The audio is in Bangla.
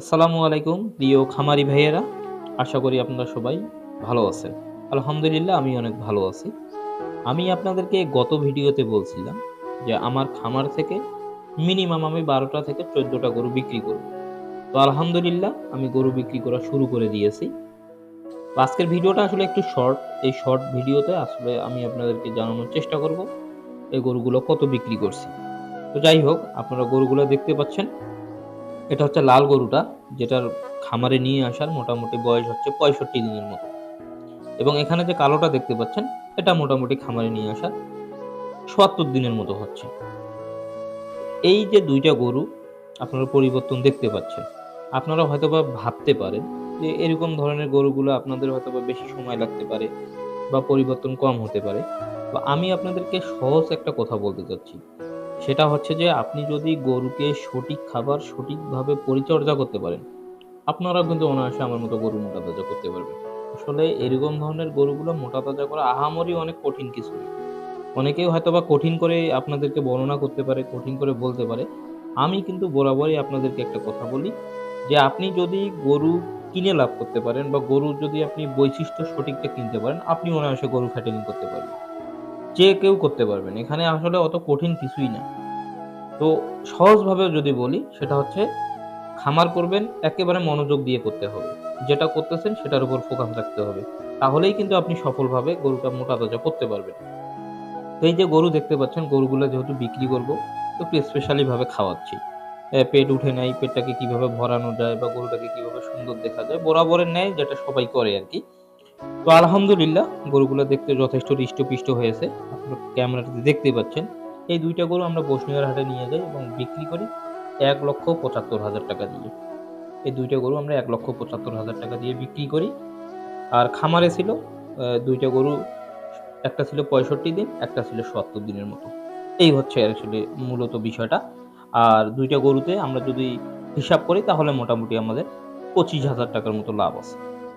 আসসালামু আলাইকুম, প্রিয় খামারি ভাইয়েরা। আশা করি আপনারা সবাই ভালো আছেন। আলহামদুলিল্লাহ আমি অনেক ভালো আছি। আমি আপনাদেরকে গত ভিডিওতে বলছিলাম যে আমার খামার থেকে মিনিমাম আমি বারোটা থেকে চোদ্দোটা গরু বিক্রি করব। তো আলহামদুলিল্লাহ, আমি গরু বিক্রি করা শুরু করে দিয়েছি। আজকের ভিডিওটা আসলে একটু শর্ট। এই শর্ট ভিডিওতে আসলে আমি আপনাদেরকে জানানোর চেষ্টা করব, এই গরুগুলো কত বিক্রি করছি। তো যাই হোক, আপনারা গরুগুলো দেখতে পাচ্ছেন। এটা হচ্ছে লাল গরুটা, যেটার খামারে নিয়ে আসার মোটামুটি বয়স হচ্ছে পঁয়ষট্টি দিনের মতো। এবং এখানে যে কালোটা দেখতে পাচ্ছেন, এটা মোটামুটি খামারে নিয়ে আসার সোয়াত্তর দিনের মতো হচ্ছে। এই যে দুইটা গরু আপনারা পরিবর্তন দেখতে পাচ্ছেন, আপনারা হয়তোবা ভাবতে পারেন যে এরকম ধরনের গরুগুলো আপনাদের হয়তোবা বেশি সময় লাগতে পারে বা পরিবর্তন কম হতে পারে। তো আমি আপনাদেরকে সহজ একটা কথা বলতে চাচ্ছি। সেটা হচ্ছে যে আপনি যদি গরুকে সঠিক খাবার সঠিকভাবে পরিচর্যা করতে পারেন আপনারা কিন্তু অনায়াসে আমার মতো গরু মোটা তাজা করতে পারবেন। আসলে এরকম ধরনের গরুগুলো মোটা তাজা করা আহামরি অনেক কঠিন কিছু। অনেকেই হয়তো বা কঠিন করে আপনাদেরকে বর্ণনা করতে পারে, কঠিন করে বলতে পারে। আমি কিন্তু বরাবরই আপনাদেরকে একটা কথা বলি যে আপনি যদি গরু কিনে লাভ করতে পারেন বা গরু যদি আপনি বৈশিষ্ট্য সঠিকটা কিনতে পারেন, আপনি অনায়াসে গরু ফ্যাটেনিং করতে পারবেন। যে কেউ করতে পারবেন। এখানে আসলে অত কঠিন কিছুই না। তো সহজভাবে যদি বলি, সেটা হচ্ছে খামার করবেন, একেবারে মনোযোগ দিয়ে করতে হবে। যেটা করতেছেন, সেটার উপর ফোকাস রাখতে হবে। তাহলেই কিন্তু আপনি সফলভাবে গরুটা মোটা তাজা করতে পারবেন। তো এই যে গরু দেখতে পাচ্ছেন, গরুগুলো যেহেতু বিক্রি করব, তো একটু স্পেশালি ভাবে খাওয়াচ্ছি পেট উঠে নেয় পেটটাকে কীভাবে ভরানো যায় বা গরুটাকে কীভাবে সুন্দর দেখা যায়, বরাবরের ন্যায় যেটা সবাই করে আর কি তো আলহামদুলিল্লাহ, গরুগুলো দেখতে যথেষ্ট হৃষ্টপুষ্ট হয়েছে। আপনারা ক্যামেরাতে দেখতেই পাচ্ছেন। এই দুইটা গরু আমরা বসনিয়ার হাটে নিয়ে যাই এবং বিক্রি করি এক লক্ষ পঁচাত্তর হাজার টাকা দিয়ে। এই দুইটা গরু আমরা এক লক্ষ পঁচাত্তর হাজার টাকা দিয়ে বিক্রি করি। আর খামারে ছিল দুইটা গরু, একটা ছিল পঁয়ষট্টি দিন, একটা ছিল সত্তর দিনের মতো। এই হচ্ছে আসলে মূলত বিষয়টা। আর দুইটা গরুতে আমরা যদি হিসাব করি, তাহলে মোটামুটি আমাদের পঁচিশ হাজার টাকার মতো লাভ আছে।